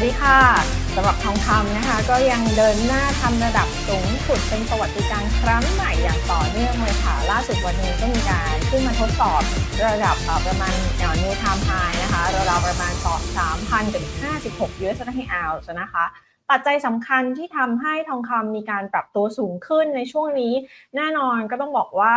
วัสดีค่ะสำหรับทองคำนะคะ ก็ยังเดินหน้าทำระดับสูงสุดเป็นประวัติการณ์ครั้งใหม่อย่างต่อเนื่องเลยค่ะ ล่าสุดวันนี้ก็มีการขึ้นมาทดสอบระดับเอ่อประมาณนิวไทม์ไฮนะคะราวๆประมาณต่อ3,000ถึง56 US ในออนซ์นะคะ ปัจจัยสำคัญที่ทำให้ทองคำมีการปรับตัวสูงขึ้นในช่วงนี้ แน่นอนก็ต้องบอกว่า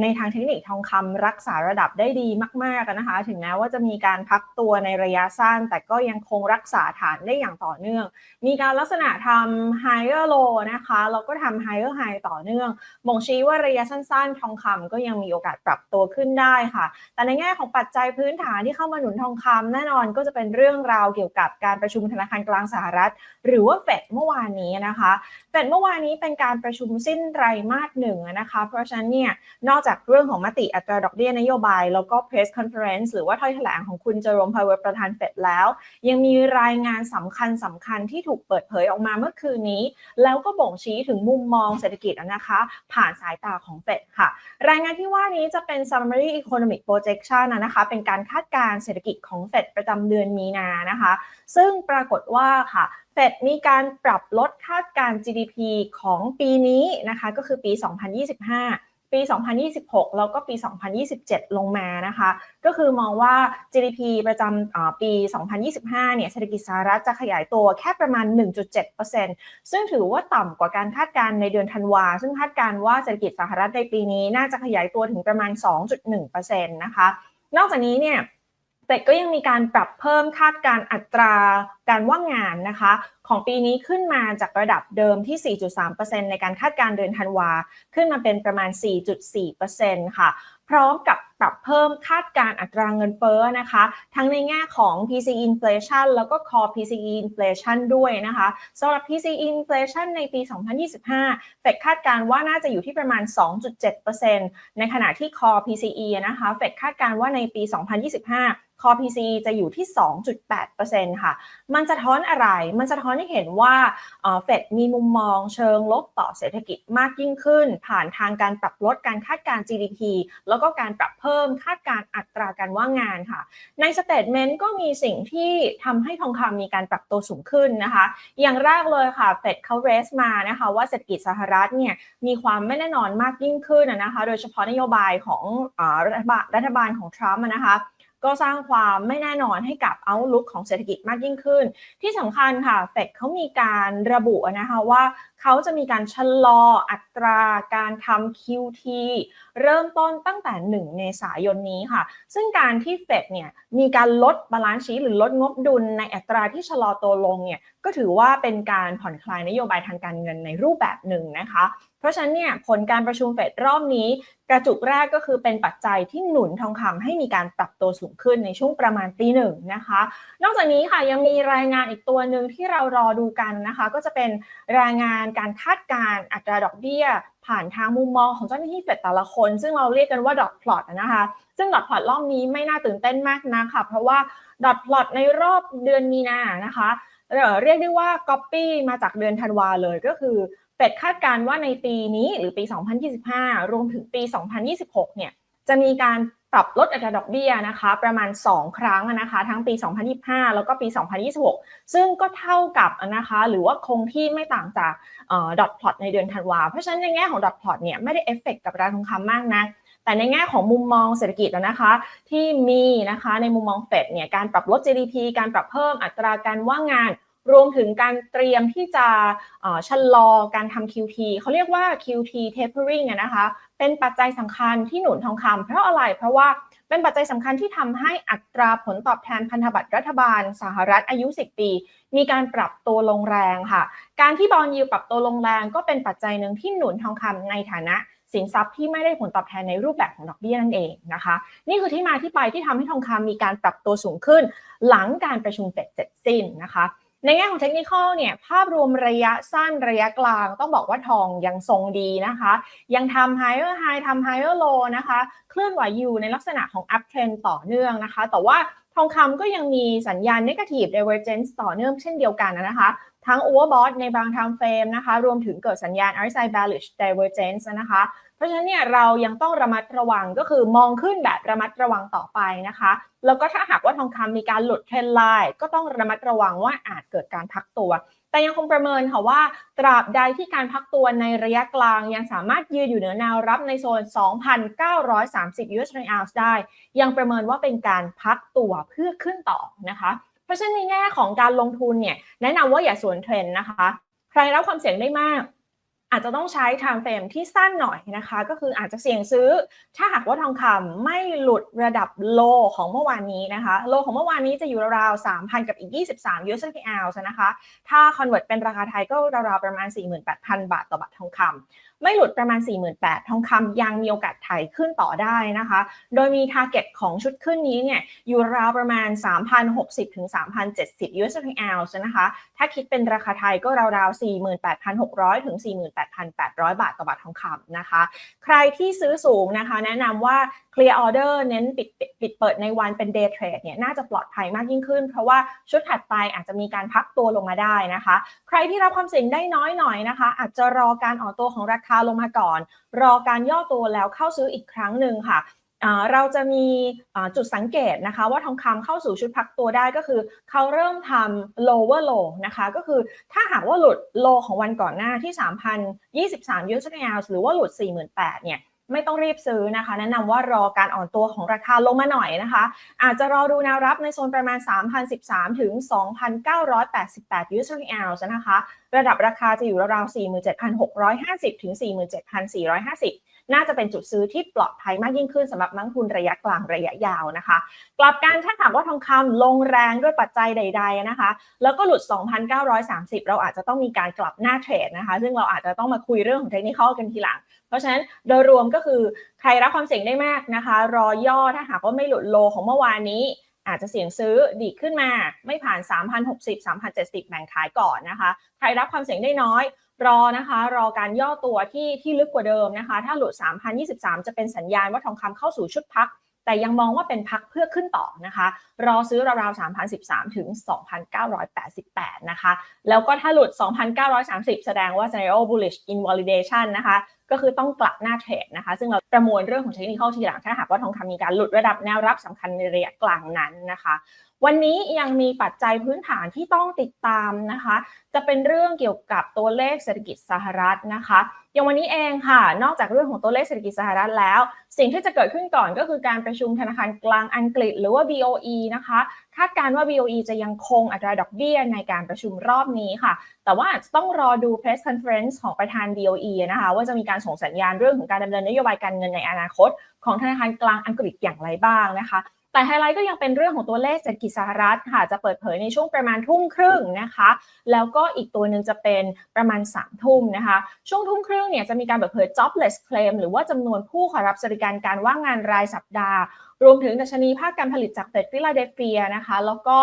ในทางเทคนิคทองคำรักษาระดับได้ดีมากๆนะคะ ถึงแม้ว่าจะมีการพักตัวในระยะสั้น แต่ก็ยังคงรักษาฐานได้อย่างต่อเนื่อง มีการลักษณะทำ higher low นะคะแล้วก็ทำ higher high ต่อเนื่องบ่งชี้ว่าระยะสั้นๆ ทองคำก็ยังมีโอกาสปรับตัวขึ้นได้ค่ะ แต่ในแง่ของปัจจัยพื้นฐานที่เข้ามาหนุนทองคำแน่นอนก็จะเป็นเรื่องราวเกี่ยวกับการประชุมธนาคารกลางสหรัฐ หรือว่าเฟดเมื่อวานนี้นะคะเฟดเมื่อวานนี้เป็นการประชุมสิ้นไตรมาสหนึ่งนะคะ เพราะฉะนั้นเนี่ยนอกจากเรื่องของมติอัตราดอกเบี้ยนโยบาย แล้วก็ press conference หรือว่าถ้อยแถลงของคุณเจอโรมพาวเวลประธานเฟดแล้ว ยังมีรายงานสำคัญสำคัญที่ถูกเปิดเผยออกมาเมื่อคืนนี้ แล้วก็บ่งชี้ถึงมุมมองเศรษฐกิจนะคะ ผ่านสายตาของเฟดค่ะ รายงานที่ว่านี้จะเป็น summary economic projection นะนะคะ เป็นการคาดการณ์เศรษฐกิจของเฟดประจำเดือนมีนานะคะ ซึ่งปรากฏว่าค่ะ เฟดมีการปรับลดคาดการ์ GDP ของปีนี้นะคะก็คือปี 2025 ปี 2026 แล้วก็ปี 2027 ลงมานะคะ ก็คือมองว่า GDP ประจำปี 2025 เนี่ยเศรษฐกิจสหรัฐจะขยายตัวแค่ประมาณ 1.7%ซึ่งถือว่าต่ำกว่าการคาดการณ์ในเดือนธันวา ซึ่งคาดการณ์ว่าเศรษฐกิจสหรัฐในปีนี้น่าจะขยายตัวถึงประมาณ 2.1%นะคะ นอกจากนี้เนี่ย เฟดก็ยังมีการปรับเพิ่มคาดการอัตราการว่างงานนะคะ ของปีนี้ขึ้นมาจากระดับเดิมที่ 4.3%ในการคาดการเดือนธันวา ขึ้นมาเป็นประมาณ 4.4%ค่ะ พร้อมกับปรับเพิ่มคาดการอัตราเงินเฟ้อนะคะ ทั้งในแง่ของ PCE inflation แล้วก็ core PCE inflation ด้วยนะคะสำหรับ PCE inflation ในปี 2025 เฟดคาดการว่าน่าจะอยู่ที่ประมาณ 2.7%ในขณะที่ core PCE นะคะ เฟดคาดการว่าในปี 2025 core PCE จะอยู่ที่ 2.8%ค่ะ มันสะท้อนอะไร มันสะท้อนให้เห็นว่าเฟดมีมุมมองเชิงลบต่อเศรษฐกิจมากยิ่งขึ้น ผ่านทางการปรับลดการคาดการ GDP แล้วก็การปรับเพิ่มคาดการอัตราการว่างงานค่ะ ในสเตทเมนต์ก็มีสิ่งที่ทำให้ทองคำมีการปรับตัวสูงขึ้นนะคะ อย่างแรกเลยค่ะเฟดเขาเรสมานะคะว่าเศรษฐกิจสหรัฐเนี่ยมีความไม่แน่นอนมากยิ่งขึ้นนะคะ โดยเฉพาะนโยบายของอรัฐบาลรัฐบาลของทรัมป์นะคะ ก็สร้างความไม่แน่นอนให้กับเอาลุกของเศรษฐกิจมากยิ่งขึ้น ที่สำคัญค่ะเฟดเขามีการระบุนะคะว่าเขาจะมีการชะลออัตราการทำ QT เริ่มต้นตั้งแต่ 1 เมษายนนี้ค่ะ ซึ่งการที่เฟดเนี่ยมีการลดบาลานซ์ชีหรือลดงบดุลในอัตราที่ชะลอตัวลงเนี่ยก็ถือว่าเป็นการผ่อนคลายนโยบายทางการเงินในรูปแบบหนึ่งนะคะ ราะฉะนั้นเนี่ยผลการประชุมเฟดรอบนี้ กระจุกแรกก็คือเป็นปัจจัยที่หนุนทองคำให้มีการปรับตัวสูงขึ้นในช่วงประมาณปีหนึ่งนะคะ นอกจากนี้ค่ะยังมีรายงานอีกตัวหนึ่งที่เรารอดูกันนะคะ ก็จะเป็นรายงานการคาดการอัตราดอกเบี้ย ผ่านทางมุมมองของเจ้าหน้าที่เฟดแต่ละคน ซึ่งเราเรียกกันว่าดอทพลอตนะคะซึ่งดอทพลอตรอบนี้ไม่น่าตื่นเต้นมากนะค่ะเพราะว่าดอทพลอตในรอบเดือนมีนานะคะเรียกได้ว่า Copy มาจากเดือนธันวาเลยก็คือ เฟดคาดการว่าในปีนี้หรือปี 2025 รวมถึงปี 2026 เนี่ย จะมีการปรับลดอัตราดอกเบี้ยนะคะ ประมาณ 2 ครั้งนะคะ ทั้งปี 2025 แล้วก็ปี 2026 ซึ่งก็เท่ากับนะคะ หรือว่าคงที่ไม่ต่างจากดอทพลอตในเดือนธันวา เพราะฉะนั้นในแง่ของดอทพลอตเนี่ยไม่ได้เอฟเฟกกับราคาทองคำมากนะแต่ในแง่ของมุมมองเศรษฐกิจแล้วนะคะ ที่มีนะคะในมุมมองเฟดเนี่ยการปรับลด GDP การปรับเพิ่มอัตราการว่างงาน รวมถึงการเตรียมที่จะชะลอการทำ QT เขาเรียกว่า QT tapering นะคะเป็นปัจจัยสำคัญที่หนุนทองคำเพราะอะไรเพราะว่าเป็นปัจจัยสำคัญที่ทำให้อัตราผลตอบแทนพันธบัตรรัฐบาลสหรัฐอายุ 10 ปี มีการปรับตัวลงแรงค่ะ การที่บอลยิวปรับตัวลงแรงก็เป็นปัจจัยหนึ่งที่หนุนทองคำในฐานะสินทรัพย์ที่ไม่ได้ผลตอบแทนในรูปแบบของดอกเบี้ยนั่นเองนะคะ นี่คือที่มาที่ไปที่ทำให้ทองคำมีการปรับตัวสูงขึ้น หลังการประชุมเฟดเสร็จสิ้นนะคะ ในแง่ของเทคนิคเนี่ยภาพรวมระยะสั้นระยะกลางต้องบอกว่าทองยังทรงดีนะคะ ยังทำ higher high ทำ higher low นะคะ เคลื่อนไหวอยู่ในลักษณะของ up trend ต่อเนื่องนะคะ แต่ว่า ทองคำก็ยังมีสัญญาณ negative divergence ต่อเนื่องเช่นเดียวกันนะคะ ทั้ง overbought ในบาง time frame นะคะ รวมถึงเกิดสัญญาณ RSI bearish divergence นะคะ เพราะฉะนั้นเนี่ยเรายังต้องระมัดระวังก็คือมองขึ้นแบบระมัดระวังต่อไปนะคะ แล้วก็ถ้าหากว่าทองคำมีการหลุดเทรนไลน์ก็ต้องระมัดระวังว่าอาจเกิดการพักตัว แต่ยังคงประเมินค่ะว่า ตราบใดที่การพักตัวในระยะกลางยังสามารถยืนอยู่เหนือแนวรับในโซน 2,930 US per ounce ได้ ยังประเมินว่าเป็นการพักตัวเพื่อขึ้นต่อนะคะ เพราะฉะนั้นในแง่ของการลงทุนเนี่ยแนะนำว่าอย่าสวนเทรนด์นะคะ ใครรับความเสี่ยงได้มาก อาจจะต้องใช้ไทม์เฟรมที่สั้นหน่อยนะคะ ก็คืออาจจะเสี่ยงซื้อ ถ้าหากว่าทองคำไม่หลุดระดับโลของเมื่อวานนี้นะคะ โลของเมื่อวานนี้จะอยู่ราวๆ 3,000 กับอีก 23 US per ounce นะคะ ถ้าคอนเวิร์ตเป็นราคาไทยก็ราวๆ ประมาณ 48,000 บาทต่อบาททองคำไม่หลุดประมาณ 48,000 ทองคำยังมีโอกาสไถขึ้นต่อได้นะคะ โดยมี target ของชุดขึ้นนี้เนี่ยอยู่ราวประมาณ 3,060 ถึง 3,070 US per ounce นะคะ ถ้าคิดเป็นราคาไทยก็ราวๆ 48,600 ถึง 48,800 บาทต่อบาททองคำนะคะ ใครที่ซื้อสูงนะคะ แนะนำว่า clear order เน้นปิดปิดปิดเปิดในวันเป็น day trade เนี่ยน่าจะปลอดภัยมากยิ่งขึ้น เพราะว่าชุดถัดไปอาจจะมีการพักตัวลงมาได้นะคะ ใครที่รับความเสี่ยงได้น้อยหน่อยนะคะ อาจจะรอการอ่อนตัวของราคาลงมาก่อน รอการย่อตัวแล้วเข้าซื้ออีกครั้งหนึ่งค่ะเราจะมีจุดสังเกตนะคะว่าทองคำเข้าสู่ชุดพักตัวได้ก็คือ เขาเริ่มทำ lower low นะคะ ก็คือถ้าหากว่าหลุด low ของวันก่อนหน้าที่ 3,023 US per ounce หรือว่าหลุด 48,000เนี่ย ไม่ต้องรีบซื้อนะคะ แนะนำว่ารอการอ่อนตัวของราคาลงมาหน่อยนะคะ อาจจะรอดูแนวรับในโซนประมาณ 3,013 ถึง 2,988 US per ounce นะคะ ระดับราคาจะอยู่ราวๆ47,650 ถึง 47,450 น่าจะเป็นจุดซื้อที่ปลอดภัยมากยิ่งขึ้นสำหรับนักทุนระยะกลางระยะยาวนะคะ กลับกันถ้าถามว่าทองคำลงแรงด้วยปัจจัยใด ๆนะคะ แล้วก็หลุด 2,930 เราอาจจะต้องมีการกลับหน้าเทรดนะคะ ซึ่งเราอาจจะต้องมาคุยเรื่องของเทคนิคกันทีหลัง เพราะฉะนั้นโดยรวมก็คือใครรับความเสี่ยงได้มากนะคะ รอย่อถ้าหากว่าไม่หลุดโลของเมื่อวานนี้อาจจะเสี่ยงซื้อดีขึ้นมา ไม่ผ่าน 3,060 3,070 แบ่งขายก่อนนะคะ ใครรับความเสี่ยงได้น้อย รอนะคะรอการย่อตัวที่ที่ลึกกว่าเดิมนะคะ ถ้าหลุด 3,023 จะเป็นสัญญาณว่าทองคำเข้าสู่ชุดพัก แต่ยังมองว่าเป็นพักเพื่อขึ้นต่อนะคะ รอซื้อราวๆ3,013 ถึง 2,988 นะคะ แล้วก็ถ้าหลุด 2,930 แสดงว่า scenario bullish invalidation นะคะก็คือต้องกลับหน้าเทรดนะคะ ซึ่งเราประมวลเรื่องของเทคนิคทีหลังถ้าหากว่าทองคำมีการหลุดระดับแนวรับสำคัญในระยะกลางนั้นนะคะวันนี้ยังมีปัจจัยพื้นฐานที่ต้องติดตามนะคะ จะเป็นเรื่องเกี่ยวกับตัวเลขเศรษฐกิจสหรัฐนะคะอย่างวันนี้เองค่ะ นอกจากเรื่องของตัวเลขเศรษฐกิจสหรัฐแล้ว สิ่งที่จะเกิดขึ้นก่อนก็คือการประชุมธนาคารกลางอังกฤษหรือว่า BOE นะคะ คาดการณ์ว่า BOE จะยังคงอัตราดอกเบี้ยในการประชุมรอบนี้ค่ะ แต่ว่าต้องรอดู press conference ของประธาน BOE นะคะว่าจะมีการส่งสัญญาณเรื่องของการดำเนินนโยบายการเงินในอนาคต ของธนาคารกลางอังกฤษอย่างไรบ้างนะคะ แต่ไฮไลท์ก็ยังเป็นเรื่องของตัวเลขเศรษฐกิจสหรัฐค่ะ จะเปิดเผยในช่วงประมาณทุ่มครึ่งนะคะ แล้วก็อีกตัวหนึ่งจะเป็นประมาณ3ามทุ่มนะคะ ช่วงทุ่มครึ่งเนี่ยจะมีการเปิดเผย jobless claim หรือว่าจำนวนผู้ขอรับสวัสดิการการว่างงานรายสัปดาห์ รวมถึงดัชนีภาคการผลิตจากเฟดฟิลาเดลเฟียนะคะ แล้วก็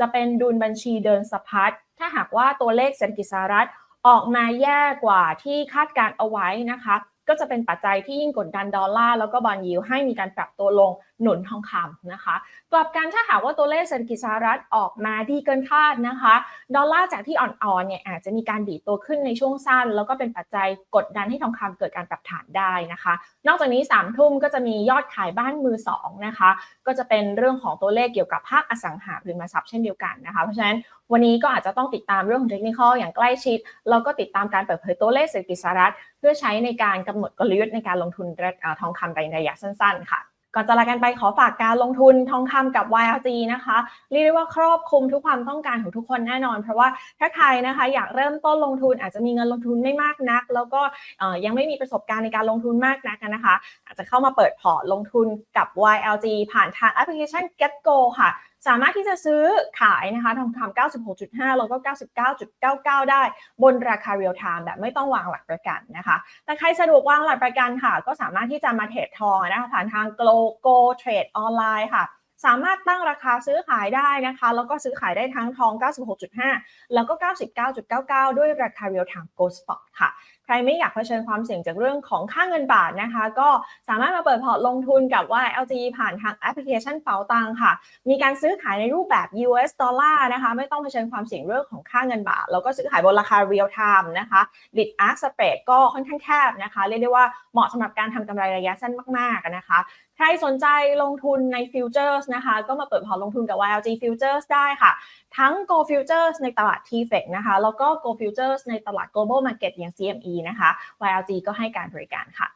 จะเป็นดุลบัญชีเดินสะพัด ถ้าหากว่าตัวเลขเศรษฐกิจสหรัฐออกมาแย่กว่าที่คาดการเอาไว้นะคะ ก็จะเป็นปัจจัยที่ยิ่งกดดันดอลลาร์แล้วก็บอลยิวให้มีการปรับตัวลงหนุนทองคำนะคะ กลับกันถ้าหากว่าตัวเลขเศรษฐกิจสหรัฐออกมาดีเกินคาดนะคะ ดอลลาร์จากที่อ่อนๆเนี่ยอาจจะมีการดีตัวขึ้นในช่วงสั้น แล้วก็เป็นปัจจัยกดดันให้ทองคำเกิดการปรับฐานได้นะคะ นอกจากนี้3ามทุ่มก็จะมียอดขายบ้านมือสองนะคะ ก็จะเป็นเรื่องของตัวเลขเกี่ยวกับภาคอสังหาริมทรัพย์เช่นเดียวกันนะคะ เพราะฉะนั้น วันนี้ก็อาจจะต้องติดตามเรื่องของเทคนิคอย่างใกล้ชิด แล้วก็ติดตามการเปิดเผยตัวเลขเศรษฐกิจสหรัฐ เพื่อใช้ในการกำหนดกลยุทธ์ในการลงทุนทองคำในระยะสั้น ๆ ค่ะก่อนจะลากันไปขอฝากการลงทุนทองคำกับ YLG นะคะ เรียกได้ว่าครอบคลุมทุกความต้องการของทุกคนแน่นอน เพราะว่าถ้าใครนะคะอยากเริ่มต้นลงทุนอาจจะมีเงินลงทุนไม่มากนัก แล้วก็ยังไม่มีประสบการณ์ในการลงทุนมากนักนะคะ อาจจะเข้ามาเปิดพอร์ตลงทุนกับ YLG ผ่านทางแอปพลิเคชัน GetGo ค่ะสามารถที่จะซื้อขายนะคะทองคำ96.5 แล้วก็ 99.99 ได้ บนราคาเรียลไทม์แบบไม่ต้องวางหลักประกันนะคะ แต่ใครสะดวกวางหลักประกันค่ะ ก็สามารถที่จะมาเทรดทองนะคะผ่านทาง Go Go Trade ออนไลน์ค่ะสามารถตั้งราคาซื้อขายได้นะคะ แล้วก็ซื้อขายได้ทั้งทอง 96.5 แล้วก็ 99.99 ด้วยราคาเรียลไทม์ Go Spot ค่ะ ใครไม่อยากเผชิญความเสี่ยงจากเรื่องของค่าเงินบาทนะคะ ก็สามารถมาเปิดพอร์ตลงทุนกับ YLG ผ่านทางแอปพลิเคชันเป๋าตังค่ะ มีการซื้อขายในรูปแบบ US ดอลลาร์นะคะ ไม่ต้องเผชิญความเสี่ยงเรื่องของค่าเงินบาท แล้วก็ซื้อขายบนราคา real time นะคะ bid ask spread ก็ค่อนข้างแคบนะคะ เรียกได้ว่าเหมาะสำหรับการทำกำไรระยะสั้นมากๆนะคะใครสนใจลงทุนใน futures นะคะก็มาเปิดพอร์ตลงทุนกับ YLG futures ได้ค่ะ ทั้ง Go Futures ในตลาด TFEC นะคะแล้วก็ Go Futures ในตลาด Global Market อย่าง CME นะคะ YLG ก็ให้การบริการค่ะ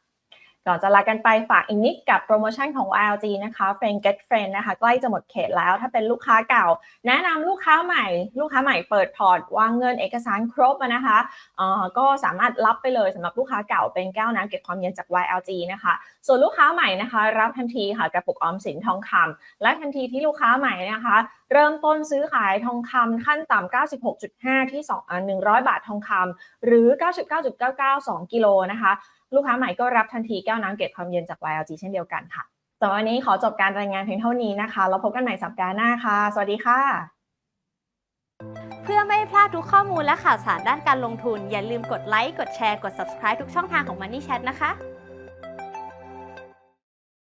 ก่อนจะลากันไปฝากอีกนิดกับโปรโมชั่นของ YLG นะคะ Friend Get Friend นะคะใกล้จะหมดเขตแล้วถ้าเป็นลูกค้าเก่า แนะนำลูกค้าใหม่ ลูกค้าใหม่เปิดพอร์ต วางเงินเอกสารครบนะคะเอ่อก็สามารถรับไปเลยสำหรับลูกค้าเก่าเป็นแก้วน้ำเก็บความเย็นจาก YLG นะคะ ส่วนลูกค้าใหม่นะคะ รับทันทีค่ะกระปุกออมสินทองคำและทันทีที่ลูกค้าใหม่นะคะ เริ่มต้นซื้อขายทองคำขั้นต่ำ96.5 ที่2อ100 บาททองคำหรือ 99.992 กิโลนะคะ ลูกค้าใหม่ก็รับทันทีแก้วน้ำเก็บความเย็นจาก YLG เช่นเดียวกันค่ะสำหรับวันนี้ขอจบการรายงานเพียงเท่านี้นะคะ แล้วพบกันใหม่สัปดาห์หน้าค่ะ สวัสดีค่ะ เพื่อไม่พลาดทุกข้อมูลและข่าวสารด้านการลงทุน อย่าลืมกดไลค์ กดแชร์ กด subscribe ทุกช่องทางของ Money Chat นะคะ